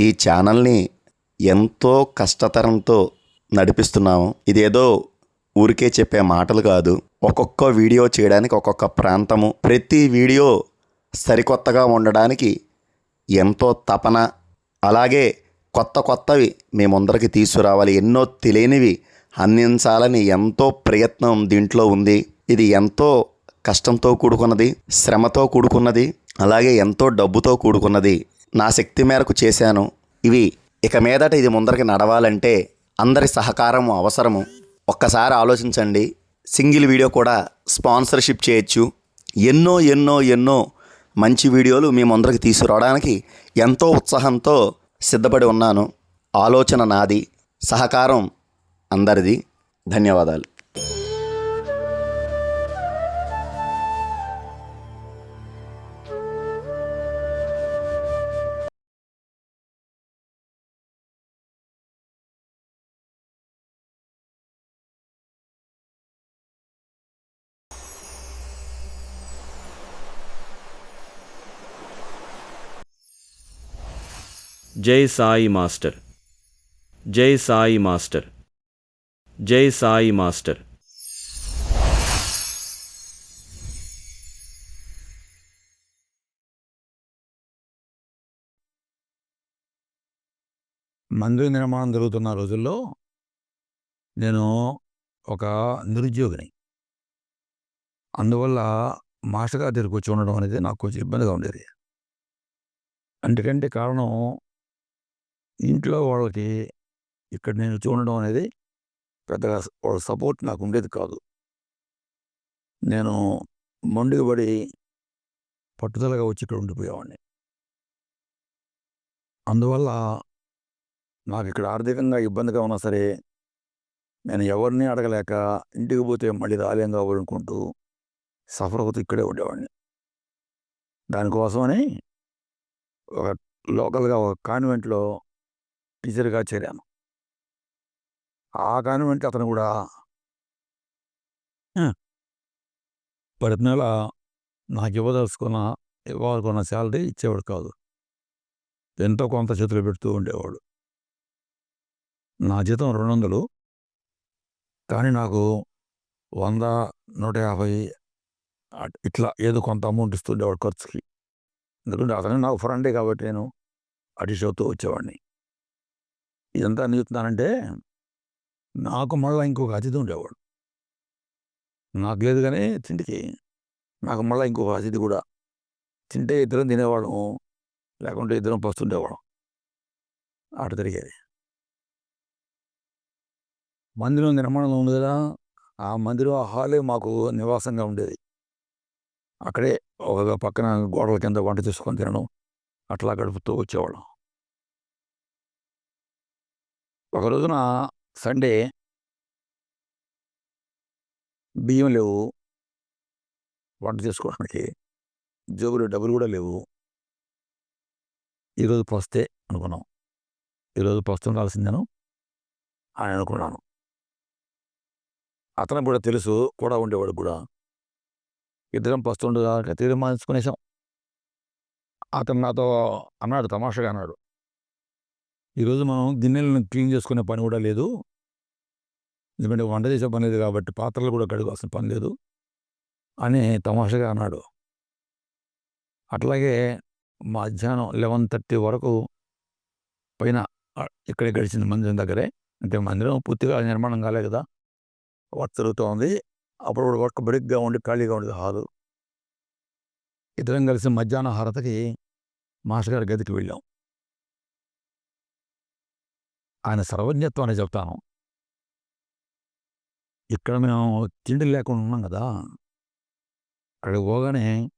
ఈ ఛానల్ని ఎంతో కష్టతరంతో నడిపిస్తున్నాము. ఇదేదో ఊరికే చెప్పే మాటలు కాదు. ఒక్కొక్క వీడియో చేయడానికి ఒక్కొక్క ప్రాంతము ప్రతి వీడియో సరికొత్తగా ఉండడానికి ఎంతో తపన. అలాగే కొత్త కొత్తవి మీ ముందరికి తీసుకురావాలి. ఎన్నో తెలియనివి అందించాలని ఎంతో ప్రయత్నం దీంట్లో ఉంది. ఇది ఎంతో కష్టంతో కూడుకున్నది శ్రమతో కూడుకున్నది అలాగే ఎంతో డబ్బుతో కూడుకున్నది. నా శక్తి మేరకు చేశాను. ఇవి ఇక మీదట ఇది ముందరికి నడవాలంటే అందరి సహకారం అవసరము. ఒక్కసారి ఆలోచించండి. సింగిల్ వీడియో కూడా స్పాన్సర్షిప్ చేయొచ్చు. ఎన్నో ఎన్నో ఎన్నో మంచి వీడియోలు మీ ముందరికి తీసుకురావడానికి ఎంతో ఉత్సాహంతో సిద్ధపడి ఉన్నాను. ఆలోచన నాది సహకారం అందరిది. ధన్యవాదాలు. జై సాయి మాస్టర్. జై సాయి మాస్టర్. జై సాయి మాస్టర్. మందిర నిర్మాణం జరుగుతున్న రోజుల్లో నేను ఒక నిరుద్యోగిని. అందువల్ల మాస్టర్ గారి దగ్గరికి వచ్చి ఉండడం అనేది నాకు కొంచెం ఇబ్బందిగా ఉండేది. అందుకంటే కారణం ఇంట్లో వాళ్ళకి ఇక్కడ నేను చూడడం అనేది పెద్దగా వాళ్ళ సపోర్ట్ నాకు ఉండేది కాదు. నేను మండుగబడి పట్టుదలగా వచ్చి ఇక్కడ ఉండిపోయేవాడిని. అందువల్ల నాకు ఇక్కడ ఆర్థికంగా ఇబ్బందిగా ఉన్నా సరే నేను ఎవరిని అడగలేక ఇంటికి పోతే మళ్ళీ రాలేం కావాలనుకుంటూ సఫర్ అవుతూ ఇక్కడే ఉండేవాడిని. దానికోసమని ఒక లోకల్గా ఒక కాన్వెంట్లో టీచర్గా చేరాను. ఆ కాన్వెంట్ అతను కూడా. ప్రతి నెల నాకు ఇవ్వదలుచుకున్న ఇవ్వాలనుకున్న శాలరీ ఇచ్చేవాడు కాదు. ఎంతో కొంత చేతులు పెడుతూ ఉండేవాడు. నా జీతం రెండు వందలు కానీ నాకు వంద నూట యాభై ఇట్లా ఏదో కొంత అమౌంట్ ఇస్తుండేవాడు ఖర్చుకి. ఎందుకంటే అతనే నాకు ఫ్రెండే కాబట్టి నేను అటు చదువుతూ వచ్చేవాడిని. ఇదంతా చెప్తున్నానంటే నాకు మళ్ళీ ఇంకొక అతిథి ఉండేవాడు. నాకు లేదు కానీ తిండికి. నాకు మళ్ళీ ఇంకొక అతిథి కూడా. తింటే ఇద్దరం తినేవాళ్ళం. లేకుంటే ఇద్దరం పస్తుండేవాళ్ళం ఆట తిరిగేది. మందిరం నిర్మాణంలో ఉంది కదా ఆ మందిరం ఆ హాలే మాకు నివాసంగా ఉండేది. అక్కడే ఒక పక్కన గోడల కింద వంట చేసుకొని తినడం అట్లా గడుపుతూ వచ్చేవాళ్ళం. ఒక రోజున సండే బియ్యం లేవు. వంట చేసుకోవడానికి జోబులో డబ్బులు కూడా లేవు. ఈరోజు పోస్తే అనుకున్నాం. ఈరోజు ప్రస్తుతం రాల్సిందేను అని అనుకున్నాను. అతను కూడా తెలుసు కూడా ఉండేవాడు కూడా. ఇద్దరం పస్తుండగా తీర్మానించుకునేసాం. అతను నాతో అన్నాడు తమాషగా అన్నాడు. ఈరోజు మనం గిన్నెలను క్లీన్ చేసుకునే పని కూడా లేదు. ఎందుకంటే వంట చేసే పని లేదు కాబట్టి పాత్రలు కూడా కడుగాల్సిన పని లేదు అని తమాషగా అన్నాడు. అట్లాగే మధ్యాహ్నం లెవెన్ థర్టీ వరకు పైన ఇక్కడే గడిచింది మందిరం దగ్గరే. అంటే మందిరం పూర్తిగా నిర్మాణం కాలే కదా. వర్క్ జరుగుతూ ఉంది అప్పుడు వర్క్ బ్రేక్గా ఉండి ఖాళీగా ఉండేది హాలు ఇద్దరం కలిసి మధ్యాహ్న హారతకి మాస్టర్ గారి గదికి వెళ్ళాం. ఆయన సర్వజ్ఞత్వాన్ని చెప్తాను. ఇక్కడ మేము తిండి లేకుండా ఉన్నాం కదా. అక్కడికి పోగానే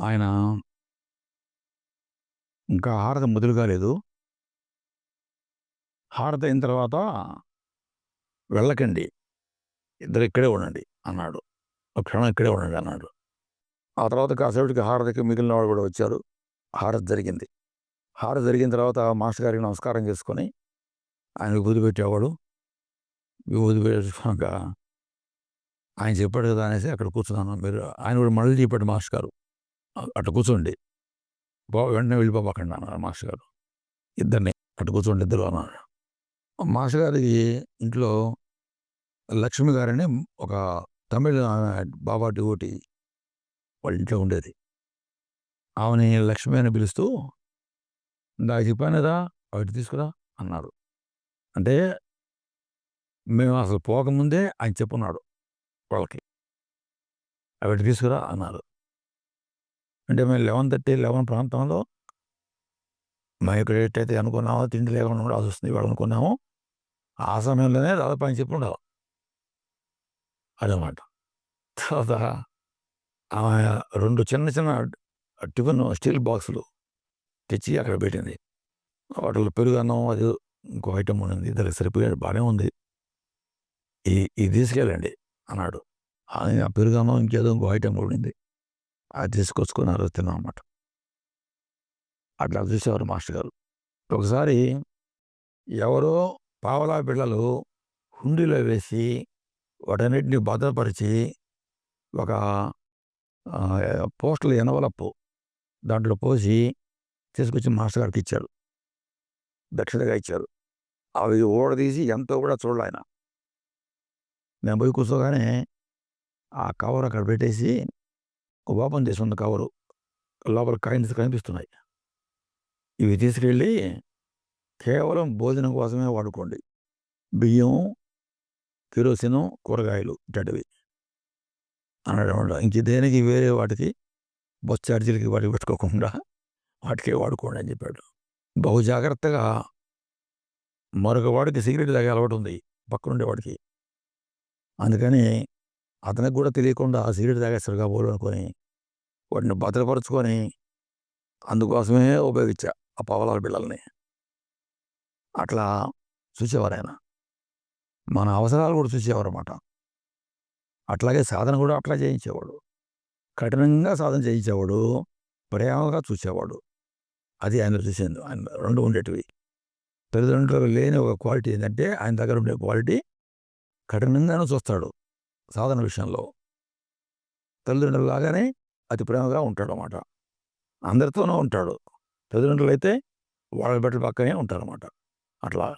ఆయన ఇంకా హారత మొదలు కాలేదు. హారత అయిన తర్వాత వెళ్ళకండి. ఇద్దరు ఇక్కడే ఉండండి అన్నాడు. ఒక క్షణం ఇక్కడే ఉండండి అన్నాడు. ఆ తర్వాత కాసేపటికి హారతికి మిగిలిన వాళ్ళు కూడా వచ్చారు. హారతి జరిగింది. హారతి జరిగిన తర్వాత మాస్టర్ గారికి నమస్కారం చేసుకొని ఆయన విభూతి పెట్టేవాడు. విభూతి పెట్టాక ఆయన చెప్పాడు కదా అనేసి అక్కడ కూర్చున్నాను. మీరు ఆయన కూడా మళ్ళీ చెప్పాడు మాస్టర్ గారు. అ- కూర్చోండి. బా వెంటనే వెళ్ళిపోబాకండి అన్నారు మాస్టర్ గారు. ఇద్దరిని అటు కూర్చోండి ఇద్దరు అన్నారు. మాస్టర్ గారికి ఇంట్లో లక్ష్మి గారని ఒక తమిళ బాబా డివోటి వాళ్ళ ఇంట్లో ఉండేది. ఆమెని లక్ష్మి అని పిలుస్తూ నాకు చెప్పాను కదా అవి తీసుకురా అన్నారు. అంటే మేము అసలు పోకముందే ఆయన చెప్పున్నాడు వాళ్ళకి. అవి తీసుకురా అన్నారు. అంటే మేము లెవెన్ థర్టీ లెవెన్ ప్రాంతంలో మేము ఇక్కడ ఎట్టయితే అనుకున్నామో తిండి లేకుండా ఉండాల్సి వస్తుంది ఇవాళ అనుకున్నాము ఆ సమయంలోనే దాదాపు ఆయన చెప్పి ఉండవు అదనమాట. తర్వాత ఆమె రెండు చిన్న చిన్న టిఫిన్ స్టీల్ బాక్సులు తెచ్చి అక్కడ పెట్టింది. వాటిలో పెరుగు అన్నం అది ఇంకో ఐటమ్ ఉంది దానికి సరిపోయాడు బాగానే ఉంది. ఈ ఇది తీసుకెళ్ళండి అన్నాడు. ఆ పెరుగు అన్నం ఇంకేదో ఇంకో ఐటమ్ కూడా ఉంది. అది తీసుకొచ్చుకొని ఆ తిన్నాం అన్నమాట. అట్లా చూసేవారు మాస్టర్ గారు. ఒకసారి ఎవరో పావలా బిళ్ళలు హుండీలో వేసి వాటన్నిటిని భద్రపరిచి ఒక పోస్టల్ ఎనవలప్పు దాంట్లో పోసి తీసుకొచ్చి మాస్టర్ గారికి ఇచ్చారు దక్షిణగా ఇచ్చారు. అవి ఓడదీసి ఎంతో కూడా చూడాలి ఆయన. నేను పోయి కూర్చోగానే ఆ కవర్ అక్కడ పెట్టేసి ఓపెన్ చేసి ఉంది కవరు. లోపల కాయిన్స్ కనిపిస్తున్నాయి. ఇవి తీసుకెళ్ళి కేవలం భోజనం కోసమే వాడుకోండి. బియ్యం కిరోసినం కూరగాయలు ఇట్లాంటివి. అన్నాడు ఇంక దేనికి వేరే వాటికి బస్ ఛార్జీలకి వాటికి పెట్టుకోకుండా వాటికే వాడుకోండి అని చెప్పాడు. బహు జాగ్రత్తగా మరొక వాడికి సిగరెట్ తాగే అలవాటు ఉంది పక్కనుండేవాడికి అందుకని అతనికి కూడా తెలియకుండా ఆ సిగరెట్ తాగేస్తాడు కాబోలు అనుకొని వాటిని భద్రపరుచుకొని అందుకోసమే ఉపయోగించా ఆ పవలాల పిల్లల్ని. అట్లా చూసేవారు ఆయన. మన అవసరాలు కూడా చూసేవారు అన్నమాట. అట్లాగే సాధన కూడా అట్లా చేయించేవాడు. కఠినంగా సాధన చేయించేవాడు. ప్రేమగా చూసేవాడు. అది ఆయన చూసింది. ఆయన రెండు ఉండేటివి. తల్లిదండ్రులు లేని ఒక క్వాలిటీ ఏంటంటే ఆయన దగ్గర ఉండే క్వాలిటీ కఠినంగానే చూస్తాడు సాధన విషయంలో. తల్లిదండ్రులు లాగానే అతి ప్రేమగా ఉంటాడు అన్నమాట అందరితోనూ ఉంటాడు. తల్లిదండ్రులు అయితే వాళ్ళ బిడ్డల పక్కనే ఉంటారన్నమాట. అట్లా.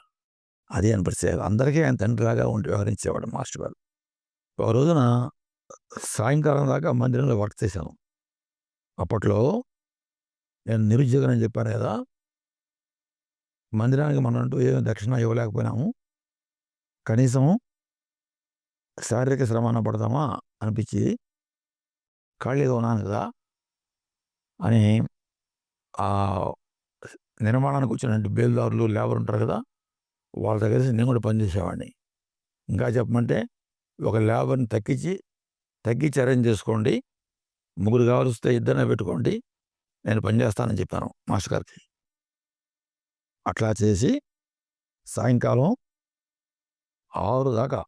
అది ఆయన ప్రత్యేక అందరికీ ఆయన తండ్రిలాగా ఉండి వ్యవహరించేవాడు మాస్టర్ గారు. ఒక రోజున సాయంకాలం దాకా మందిరంలో వర్క్ చేశాను. అప్పట్లో నేను నిరుద్యోగం అని చెప్పాను కదా! మందిరానికి మనం అంటూ ఏం దక్షిణ ఇవ్వలేకపోయినాము. కనీసం శారీరక శ్రమన పడతామా అనిపించి ఖాళీగా ఉన్నాను కదా! అని ఆ నిర్మాణానికి వచ్చినటువంటి బేల్దారులు లేబర్ ఉంటారు కదా! వాళ్ళ దగ్గర నేను కూడా పనిచేసేవాడిని ఇంకా చెప్పమంటే ఒక లేబర్ని తగ్గించి తగ్గించి అరేంజ్ చేసుకోండి. ముగ్గురు కావలిస్తే ఇద్దరినే పెట్టుకోండి. నేను పనిచేస్తానని చెప్పాను మాస్టర్ గారికి. అట్లా చేసి సాయంకాలం ఆరు దాకా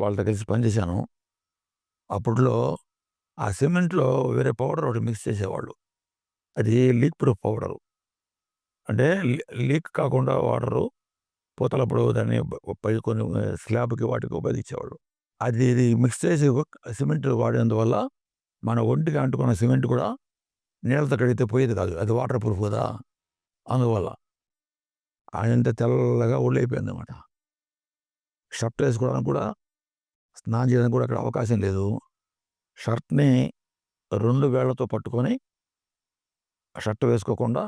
వాళ్ళతో కలిసి పనిచేశాను అప్పట్లో ఆ సిమెంట్లో వేరే పౌడర్ ఒకటి మిక్స్ చేసేవాళ్ళు. అది లీక్ ప్రూఫ్ పౌడరు. అంటే లీక్ కాకుండా వాడరు. పూతలప్పుడు దాన్ని పై కొన్ని స్లాబ్కి వాటికి ఉపయోగించేవాళ్ళు. అది ఇది మిక్స్ చేసి సిమెంట్ వాడినందువల్ల మన ఒంటికి అంటుకున్న సిమెంట్ కూడా నీళ్ళతో కడిగితే పోయేది కాదు. అది వాటర్ ప్రూఫ్ కదా? అందువల్ల ఆయనంటే తెల్లగా ఒళ్ళైపోయింది అనమాట షర్ట్ వేసుకోవడానికి కూడా స్నానం చేయడానికి కూడా అక్కడ అవకాశం లేదు. షర్ట్ని రెండు వేళ్ళతో పట్టుకొని షర్ట్ వేసుకోకుండా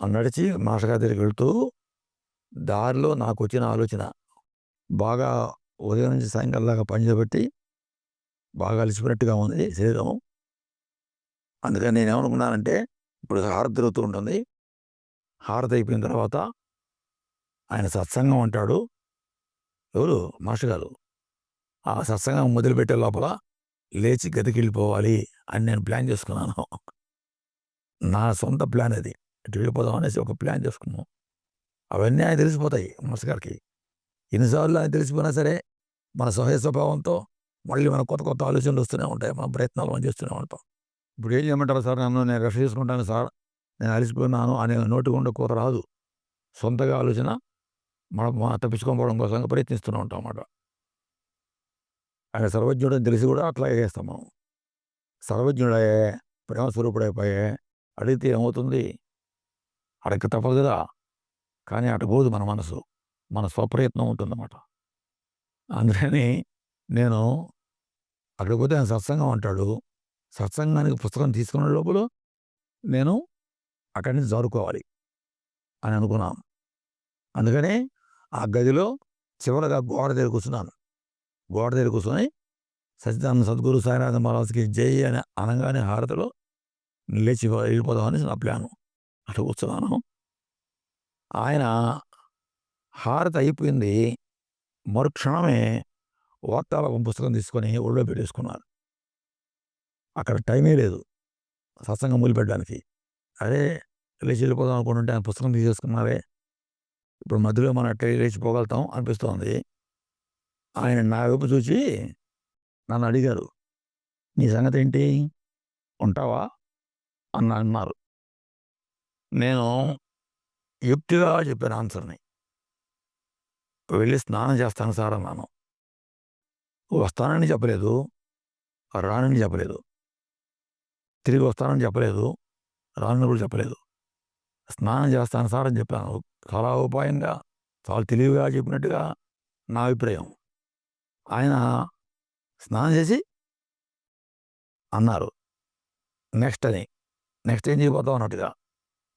నడిచి మాషగా దగ్గరికి వెళ్తూ దారిలో నాకు వచ్చిన ఆలోచన. బాగా ఉదయం నుంచి సాయంకాలం దాకా పనిచేయబట్టి బాగా అలిసిపోయినట్టుగా ఉంది శరీరం అందుకని నేను ఏమనుకున్నానంటే ఇప్పుడు హారతి తిరుగుతూ ఉంటుంది. హారతి అయిపోయిన తర్వాత ఆయన సత్సంగం అంటాడు. ఎవరు? మాస్టర్ గారు. ఆ సత్సంగం మొదలుపెట్టే లోపల లేచి గదికి వెళ్ళిపోవాలి అని నేను ప్లాన్ చేసుకున్నాను. నా సొంత ప్లాన్ అది. ఇటు వెళ్ళిపోదాం అనేసి ఒక ప్లాన్ చేసుకున్నాం. అవన్నీ ఆయన తెలిసిపోతాయి మాస్టర్ గారికి. ఎన్నిసార్లు ఆయన తెలిసిపోయినా సరే మన సహజ స్వభావంతో మళ్ళీ మన కొత్త కొత్త ఆలోచనలు వస్తూనే ఉంటాయి. మన ప్రయత్నాలు మనం చేస్తూనే ఉంటాం. ఇప్పుడు ఏం చేయమంటారు సార్? నన్ను నేను రెఫర్ చేసుకుంటాను సార్. నేను అలసిపోయినాను అనే నోటి గుండా కూత రాదు. సొంతగా ఆలోచన మనం మనం తప్పించుకోకపోవడం కోసం ప్రయత్నిస్తూనే ఉంటాం అన్నమాట. ఆయన సర్వజ్ఞుడని అని తెలిసి కూడా అట్లాగే చేస్తాం మనం. సర్వజ్ఞుడయ్యే ప్రేమ స్వరూపుడైపోయే అడిగితే ఏమవుతుంది? అడగ తప్పదు కదా. కానీ అటు పోదు మన మనసు. మన స్వప్రయత్నం ఉంటుందన్నమాట. అందుకని నేను అక్కడికి పోతే ఆయన సత్సంగం అంటాడు. సత్సంగానికి పుస్తకం తీసుకునే లోపల నేను అక్కడి నుంచి జారుకోవాలి అని అనుకున్నాను అందుకనే ఆ గదిలో చివరగా గోడ దగ్గర కూర్చున్నాను. గోడ దగ్గర కూర్చొని సచిదానంద సద్గురు సాయినాథ మహారాజుకి జై అని అనగానే హారతిలో లేచి వెళ్ళిపోదామని నా ప్లాను. అటు కూర్చున్నాను. ఆయన హారతి అయిపోయింది. మరుక్షణమే వార్తాల పుస్తకం తీసుకొని ఒళ్ళో పెట్టేసుకున్నారు. అక్కడ టైమే లేదు. సత్సంగం మొదలుపెట్టడానికి. అదే లేచి వెళ్ళిపోదాం అనుకుంటుంటే ఆయన పుస్తకం తీసేసుకున్నారే. ఇప్పుడు మధ్యలో మనం ఎట్లా లేచిపోగలుగుతాం అనిపిస్తోంది. ఆయన నా వైపు చూసి నన్ను అడిగారు. నీ సంగతి ఏంటి? ఉంటావా? అన్న అన్నారు. నేను యుక్తిగా చెప్పాను ఆన్సర్ని. వెళ్ళి స్నానం చేస్తాను సార్ అన్నాను. వస్తానని చెప్పలేదు. రానని చెప్పలేదు. తిరిగి వస్తానని చెప్పలేదు. రానని కూడా చెప్పలేదు. స్నానం చేస్తాను సార్ అని చెప్పాను. చాలా ఉపాయంగా చాలా తెలివిగా చెప్పినట్టుగా నా అభిప్రాయం. ఆయన స్నానం చేసి అన్నారు. నెక్స్ట్ అని. నెక్స్ట్ ఏం చేయబోతాం అన్నట్టుగా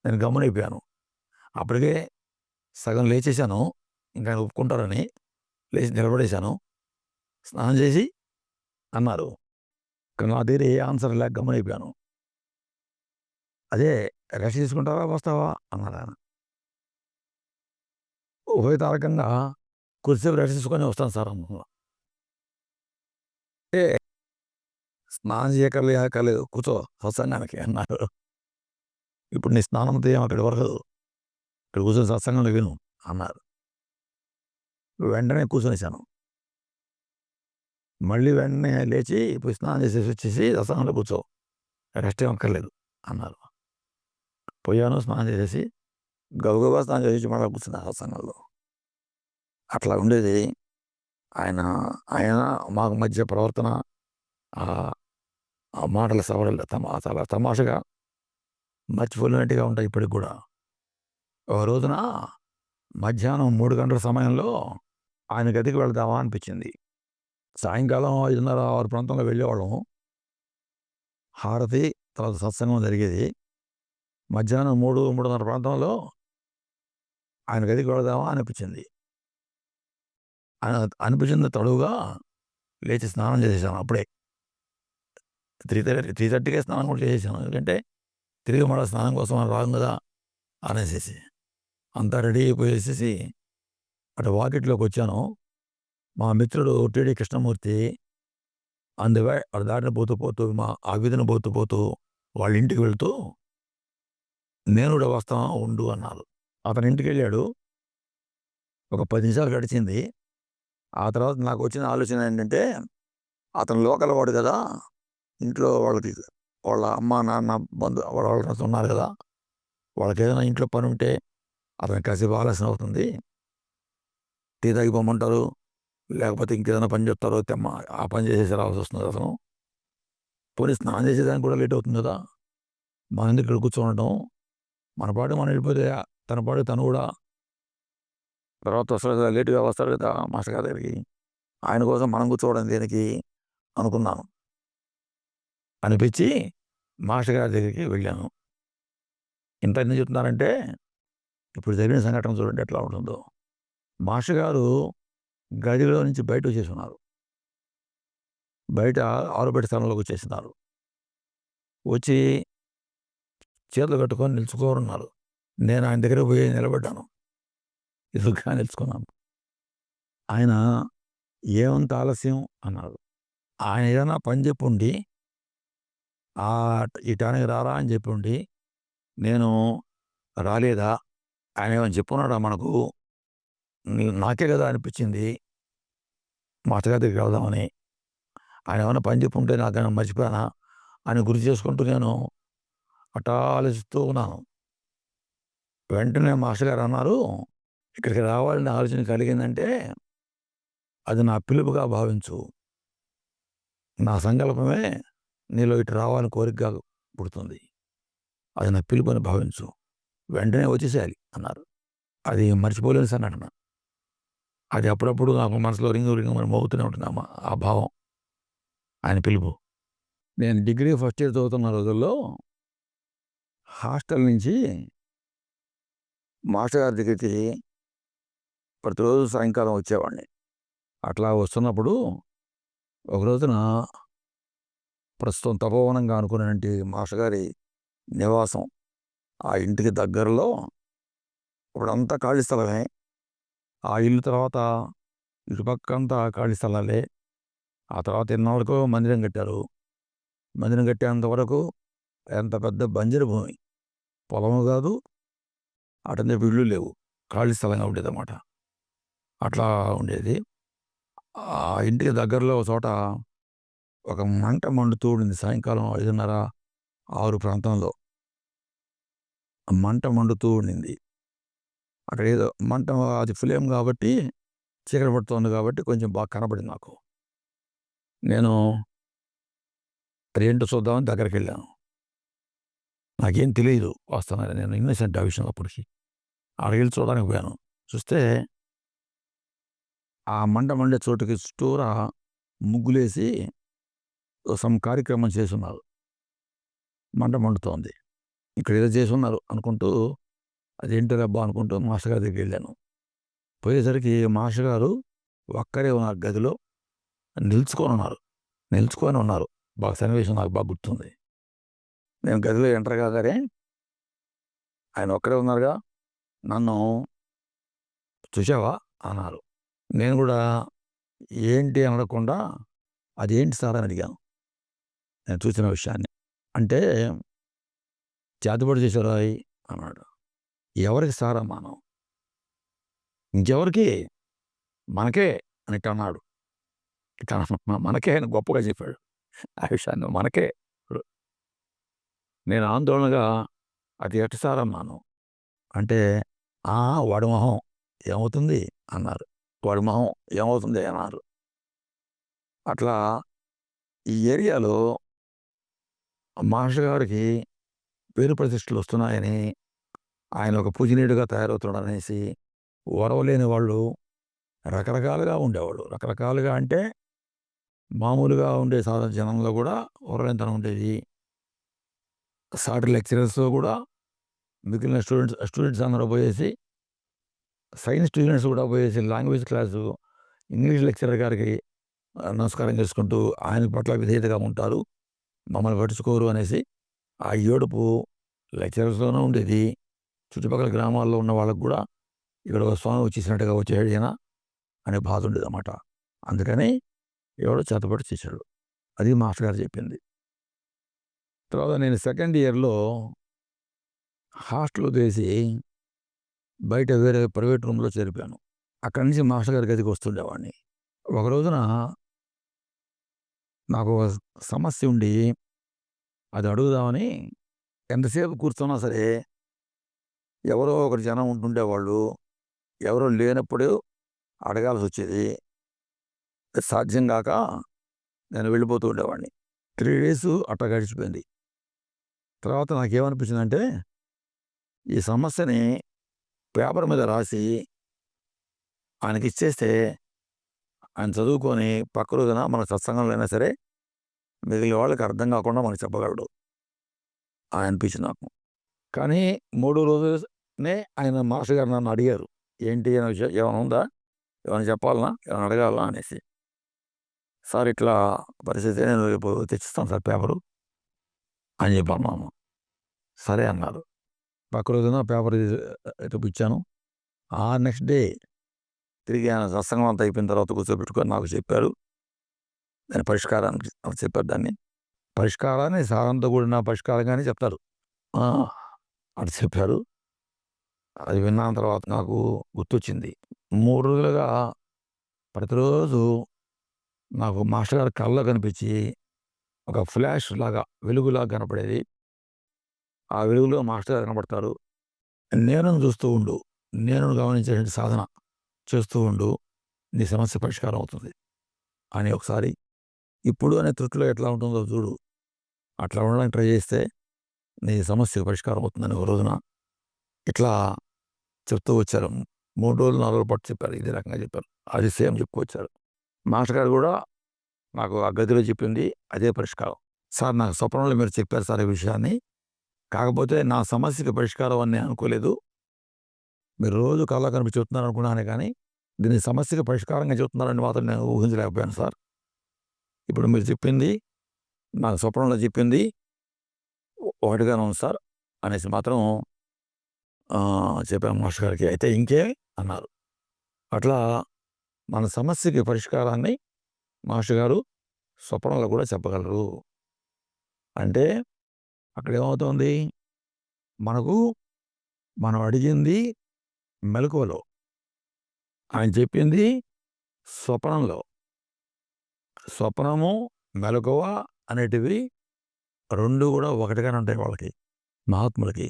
నేను గమనైపోయాను అప్పటికే సగం లేచేశాను. ఇంకా ఆయన ఒప్పుకుంటారని లేచి నిలబడేశాను. స్నానం చేసి అన్నారు. నా దగ్గర ఏ ఆన్సర్ లేక గమనైపోయాను అదే రెస్ట్ తీసుకుంటావా? వస్తావా? అన్నారు ఆయన. ఉభయ తారకంగా కొద్దిసేపు రెస్ట్ తీసుకొని వస్తాను సార్ అనుకున్నా ఏ స్నానం చేయకర్లే కలేదు కూర్చో సత్సంగానికి అన్నారు ఇప్పుడు నీ స్నానం తీయం అక్కడి వరకు ఇక్కడ కూర్చొని సత్సంగంలో విను అన్నారు వెంటనే కూర్చొనిసాను మళ్ళీ వెంటనే లేచి ఇప్పుడు స్నానం చేసేసి వచ్చేసి రసంలో కూర్చో. రెస్ట్ ఏం అక్కర్లేదు అన్నారు. పోయాను స్నానం చేసేసి గబగబా స్నానం చేసి మళ్ళీ కూర్చున్నా సత్సంగంలో అట్లా ఉండేది. ఆయన ఆయన మాకు మధ్య ప్రవర్తన ఆ మాటల సవరలు తమ చాలా తమాషగా మర్చిపోలేనట్టుగా ఉంటాయి ఇప్పటికి కూడా. ఒక రోజున మధ్యాహ్నం మూడు గంటల సమయంలో ఆయన గదికి వెళ్దామా అనిపించింది. సాయంకాలం ఐదున్నర ఆరు ప్రాంతంలో వెళ్ళేవాళ్ళం. హారతి తర్వాత సత్సంగం జరిగేది. మధ్యాహ్నం మూడు మూడున్నర ప్రాంతంలో ఆయన గదికి వెళదామా అనిపించింది. అనిపించింది తడువుగా లేచి స్నానం చేసేసాను అప్పుడే. త్రీ థర్టీ త్రీ థర్టీకే స్నానం కూడా చేసేసాను. ఎందుకంటే తిరిగి మళ్ళీ స్నానం కోసం అని రాను కదా అనేసేసి. అంతా రెడీ అయిపోయేసేసి అటు వాకిట్లోకి వచ్చాను. మా మిత్రుడు టీడీ కృష్ణమూర్తి అందువే అటు దాటిన పోతూ పోతూ మా ఆ వీధిని పోతూ పోతూ వాళ్ళ ఇంటికి వెళ్తూ నేను కూడా వస్తాను ఉండు అన్నారు. అతని ఇంటికి వెళ్ళాడు. ఒక పది నిమిషాలు గడిచింది. ఆ తర్వాత నాకు వచ్చిన ఆలోచన ఏంటంటే అతను లోకల్ వాడు కదా ఇంట్లో వాళ్ళకి వాళ్ళ అమ్మ నాన్న బంధు వాళ్ళ వాళ్ళతో ఉన్నారు కదా వాళ్ళకి ఏదైనా ఇంట్లో పని ఉంటే అతను కాసేపు ఆలస్యం అవుతుంది. టీ తాగిపోమంటారు లేకపోతే ఇంకేదైనా పని చెప్తారో తెమ్మ ఆ పని చేసేసి రావాల్సి వస్తుంది అతను. పోనీ స్నానం చేసేదానికి కూడా లేట్ అవుతుంది కదా! మన ఎందుకు ఇక్కడ కూర్చోనడం మన పాటు మనం వెళ్ళిపోతే తన పాటు తను కూడా. తర్వాత వస్తాడు కదా లేటుగా వస్తాడు కదా మాస్టర్ గారి దగ్గరికి. ఆయన కోసం మనం కూర్చోవడం దేనికి? అనుకున్నాను. అనిపించి మాస్టర్ గారి దగ్గరికి వెళ్ళాను. ఇంత ఎందుకు చెప్తున్నారంటే ఇప్పుడు జరిగిన సంఘటన చూడండి ఎట్లా ఉంటుందో. మాస్టర్ గారు గదిలో నుంచి బయట వచ్చేసున్నారు బయట ఆరుబయట స్థలంలోకి వచ్చేసినారు వచ్చి చేతులు కట్టుకొని నిలుచుకోరున్నారు నేను ఆయన దగ్గర పోయి నిలబడ్డాను. ఎదురుగా నిలుచుకున్నాను. ఆయన ఏమంత ఆలస్యం? అన్నారు ఆయన ఏదైనా పని చెప్పుండి ఆ ఈ టానికి రారా అని చెప్పుండి నేను రాలేదా? ఆయన ఏమైనా చెప్పున్నాడా మనకు? నాకే కదా అనిపించింది. మా అత్తగారి దగ్గరికి వెళ్దామని. ఆయన ఏమైనా పని చెప్పుంటే నాకు మర్చిపోయానా అని గుర్తు చేసుకుంటూ నేను అటా ఆలోచిస్తూ ఉన్నాను. వెంటనే మాస్టర్ గారు అన్నారు ఇక్కడికి రావాలని ఆలోచన కలిగిందంటే అది నా పిలుపుగా భావించు. నా సంకల్పమే నీలో ఇటు రావాలని కోరికగా పుడుతుంది. అది నా పిలుపు అని భావించు. వెంటనే వచ్చేసేయాలి అన్నారు. అది మర్చిపోలేని సన్నటన అది అప్పుడప్పుడు నాకు మనసులో రింగు రింగు మనం మోగుతూనే ఉంటుంది ఆ ఆ భావం. ఆయన పిలుపు. నేను డిగ్రీ ఫస్ట్ ఇయర్ చదువుతున్న రోజుల్లో హాస్టల్ నుంచి మాస్టర్ గారి దగ్గరికి ప్రతిరోజు సాయంకాలం వచ్చేవాడిని. అట్లా వస్తున్నప్పుడు ఒక రోజున ప్రస్తుతం తపోవనంగా అనుకునేటువంటి మాస్టర్ గారి నివాసం ఆ ఇంటికి దగ్గరలో ఇప్పుడంతా ఖాళీ స్థలమే. ఆ ఇల్లు తర్వాత ఇటుపక్కంతా ఖాళీ స్థలాలే. ఆ తర్వాత ఎన్నాళ్ళకో మందిరం కట్టారు. మందిరం కట్టేంత వరకు ఎంత పెద్ద బంజరు భూమి. పొలము కాదు అటనే ఇళ్ళు లేవు. ఖాళీ స్థలంగా ఉండేదన్నమాట. అట్లా ఉండేది. ఆ ఇంటికి దగ్గరలో ఒక చోట ఒక మంట మండుతూ ఉండింది సాయంకాలం ఐదున్నర ఆరు ప్రాంతంలో. మంట మండుతూ ఉండింది. అక్కడ ఏదో మంట అది ఫ్లేమ్ కాబట్టి చీకటి పడుతుంది కాబట్టి కొంచెం బాగా కనబడింది నాకు. నేను అదేంటో చూద్దామని దగ్గరికి వెళ్ళాను. నాకేం తెలియదు వాస్తవంగా నేను ఇన్నసెంట్ ఆ విషయం అప్పటికి. అడగిలి చూడడానికి పోయాను. చూస్తే ఆ మంట మండే చోటుకి చుట్టూరా ముగ్గులేసి సమ్ కార్యక్రమం చేస్తున్నారు మంట మండుతోంది. ఇక్కడ ఏదో చేసి ఉన్నారు అనుకుంటూ అదేంటో రబ్బా అనుకుంటూ మాస్టర్ గారి దగ్గరికి వెళ్ళాను. పోయేసరికి మాస్టర్ గారు ఒక్కరే ఉన్నారు గదిలో నిల్చుకొని ఉన్నారు నిల్చుకొని ఉన్నారు. బాగా సన్నివేశం నాకు బాగా గుర్తుంది. నేను గదిలో ఎంటర్ కాగానే ఆయన ఒక్కరే ఉన్నారుగా నన్ను చూసావా అన్నారు. నేను కూడా ఏంటి అనకుండా అదేంటి సార్ అని అడిగాను. నేను చూసిన విషయాన్ని. అంటే చేతబడి చేశారా అన్నాడు. ఎవరికి సారా మనం ఇంకెవరికి? మనకే అని ఇట్ట అన్నాడు. మనకే ఆయన గొప్పగా చెప్పాడు. ఆ విషయాన్ని మనకే. నేను ఆందోళనగా అది ఎట్ట సారన్నాను అంటే ఆ వాడి మొహం ఏమవుతుంది? అన్నారు. వాడి మొహం ఏమవుతుంది? అన్నారు. అట్లా ఈ ఏరియాలో మాస్టర్ గారికి పేరు ప్రతిష్టలు వస్తున్నాయని ఆయన ఒక పూజనీయుడిగా తయారవుతున్నాడు అనేసి ఓరవలేని వాళ్ళు రకరకాలుగా ఉండేవాళ్ళు. రకరకాలుగా అంటే మామూలుగా ఉండే సాధారణ జనంలో కూడా ఓరలేనితనం ఉండేది. సాటి లెక్చరర్స్ కూడా మిగిలిన స్టూడెంట్స్ స్టూడెంట్స్ అందరూ పోయేసి సైన్స్ స్టూడెంట్స్ కూడా పోయేసి లాంగ్వేజ్ క్లాసు ఇంగ్లీష్ లెక్చరర్ గారికి నమస్కారం చేసుకుంటూ ఆయన పట్ల విధేయతగా ఉంటారు. మమ్మల్ని పట్టించుకోరు అనేసి ఆ ఏడుపు లెక్చరర్స్లోనే ఉండేది. చుట్టుపక్కల గ్రామాల్లో ఉన్న వాళ్ళకు కూడా ఇక్కడ ఒక స్వామి వచ్చేసినట్టుగా వచ్చాడు ఈయన అనే బాధ ఉండేది అన్నమాట అందుకని ఎవడో చేతపడి చేశాడు అది మాస్టర్ గారు చెప్పింది. తర్వాత నేను సెకండ్ ఇయర్లో హాస్టల్ వేసి బయట వేరే ప్రైవేట్ రూమ్లో చేరిపోయాను. అక్కడి నుంచి మాస్టర్ గారి గదికి వస్తుండేవాడిని. ఒక రోజున నాకు సమస్య ఉండి అది అడుగుదామని ఎంతసేపు కూర్చున్నా సరే ఎవరో ఒకరు జనం ఉంటుండేవాళ్ళు. ఎవరో లేనప్పుడు అడగాల్సి వచ్చేది సాధ్యం కాక నేను వెళ్ళిపోతూ ఉండేవాడిని. త్రీ డేస్ అట్ట గడిచిపోయింది. తర్వాత నాకేమనిపించిందంటే ఈ సమస్యని పేపర్ మీద రాసి ఆయనకి ఇచ్చేస్తే ఆయన చదువుకొని పక్క రోజున మన సత్సంగంలో అయినా సరే మిగిలిన వాళ్ళకి అర్థం కాకుండా మనకు చెప్పగలడు. అనిపించింది నాకు. కానీ మూడో నే ఆయన మాస్టర్ గారు నన్ను అడిగారు ఏంటి అనే విషయం ఏమైనా ఉందా? ఏమైనా చెప్పాలనా? ఏమైనా అడగాలనా? అనేసి. సార్ ఇట్లా పరిస్థితి నేను రేపు తెచ్చిస్తాను సార్ పేపరు. అని చెప్పన్నాను సరే అన్నారు. పక్క రోజున పేపర్ ఇచ్చాను ఆ నెక్స్ట్ డే తిరిగి ఆయన సత్సంగం అంతా అయిపోయిన తర్వాత కూర్చోబెట్టుకొని నాకు చెప్పారు. దాని పరిష్కారానికి చెప్పారు దాన్ని. పరిష్కారాన్ని సారంతో కూడిన పరిష్కారంగానే చెప్తారు. అటు చెప్పారు. అది విన్న తర్వాత నాకు గుర్తొచ్చింది. మూడు రోజులుగా ప్రతిరోజు నాకు మాస్టర్ గారి కళ్ళలో కనిపించి ఒక ఫ్లాష్ లాగా వెలుగులాగా కనపడేది. ఆ వెలుగులో మాస్టర్ గారు కనపడతారు. నేను చూస్తూ ఉండు. నేను గమనించే సాధన చేస్తూ ఉండు. నీ సమస్య పరిష్కారం అవుతుంది. అని ఒకసారి ఇప్పుడు అనే తృప్తిలో ఎట్లా ఉంటుందో చూడు. అట్లా ఉండడానికి ట్రై చేస్తే నీ సమస్య పరిష్కారం అవుతుందని ఒక రోజున ఇట్లా చెప్తూ వచ్చారు. మూడు రోజులు నాలుగు రోజుల పాటు చెప్పారు. ఇదే రకంగా చెప్పారు. అది సేమ్ చెప్పుకొచ్చారు మాస్టర్ గారు కూడా నాకు ఆ గదిలో చెప్పింది అదే పరిష్కారం. సార్ నాకు స్వప్నంలో మీరు చెప్పారు సార్ ఈ విషయాన్ని. కాకపోతే నా సమస్యకి పరిష్కారం అని నేను అనుకోలేదు. మీరు రోజు కళ్ళ కనిపి చెప్తున్నారు అనుకున్నాను కానీ దీని సమస్యకి పరిష్కారంగా చెప్తున్నారని మాత్రం నేను ఊహించలేకపోయాను సార్. ఇప్పుడు మీరు చెప్పింది నాకు స్వప్నంలో చెప్పింది ఒకటిగానే ఉంది సార్. అనేసి మాత్రం చెప్పాను మాస్టర్ గారికి. అయితే ఇంకే అన్నారు. అట్లా మన సమస్యకి పరిష్కారాన్ని మాస్టర్ గారు స్వప్నంలో కూడా చెప్పగలరు. అంటే అక్కడ ఏమవుతుంది మనకు మనం అడిగింది మెలకువలో. ఆయన చెప్పింది స్వప్నంలో. స్వప్నము మెలకువ అనేటివి రెండు కూడా ఒకటిగానే ఉంటాయి వాళ్ళకి మహాత్ములకి.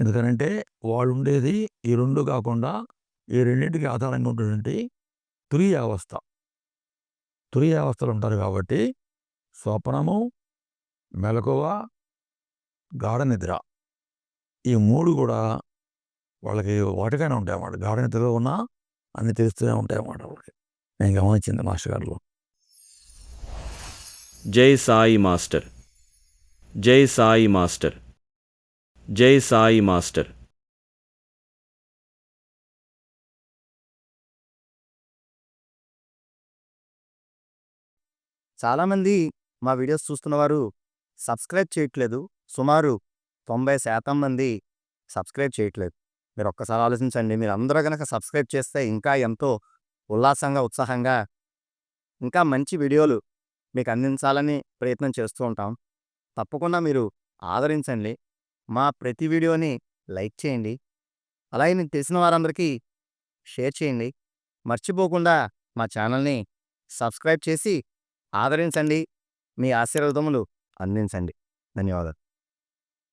ఎందుకనంటే వాళ్ళు ఉండేది ఈ రెండు కాకుండా ఈ రెండింటికి ఆధారంగా ఉన్నటువంటి తురియ అవస్థ తురియ అవస్థలు ఉంటారు కాబట్టి స్వప్నము మెలకువ గాఢ నిద్ర. ఈ మూడు కూడా వాళ్ళకి వాటికైనా ఉంటాయి అన్నమాట గాఢ నిద్రలో ఉన్నా అన్ని తెలుస్తూనే ఉంటాయి అన్నమాట వాళ్ళకి. నేను గమనించింది మాస్టర్ గారు జై సాయి మాస్టర్. జై సాయి మాస్టర్. జై సాయి మాస్టర్. చాలామంది మా వీడియోస్ చూస్తున్నవారు సబ్స్క్రైబ్ చేయట్లేదు. సుమారు తొంభై శాతం మంది సబ్స్క్రైబ్ చేయట్లేదు. మీరు ఒక్కసారి ఆలోచించండి. మీరు అందరూ కనుక సబ్స్క్రైబ్ చేస్తే ఇంకా ఎంతో ఉల్లాసంగా ఉత్సాహంగా ఇంకా మంచి వీడియోలు మీకు అందించాలని ప్రయత్నం చేస్తూ ఉంటాం. తప్పకుండా మీరు ఆదరించండి. మా ప్రతి వీడియోని లైక్ చేయండి. అలాగే నేను తెలిసిన వారందరికీ షేర్ చేయండి. మర్చిపోకుండా మా ఛానల్ని సబ్స్క్రైబ్ చేసి ఆదరించండి. మీ ఆశీర్వాదములు అందించండి. ధన్యవాదాలు.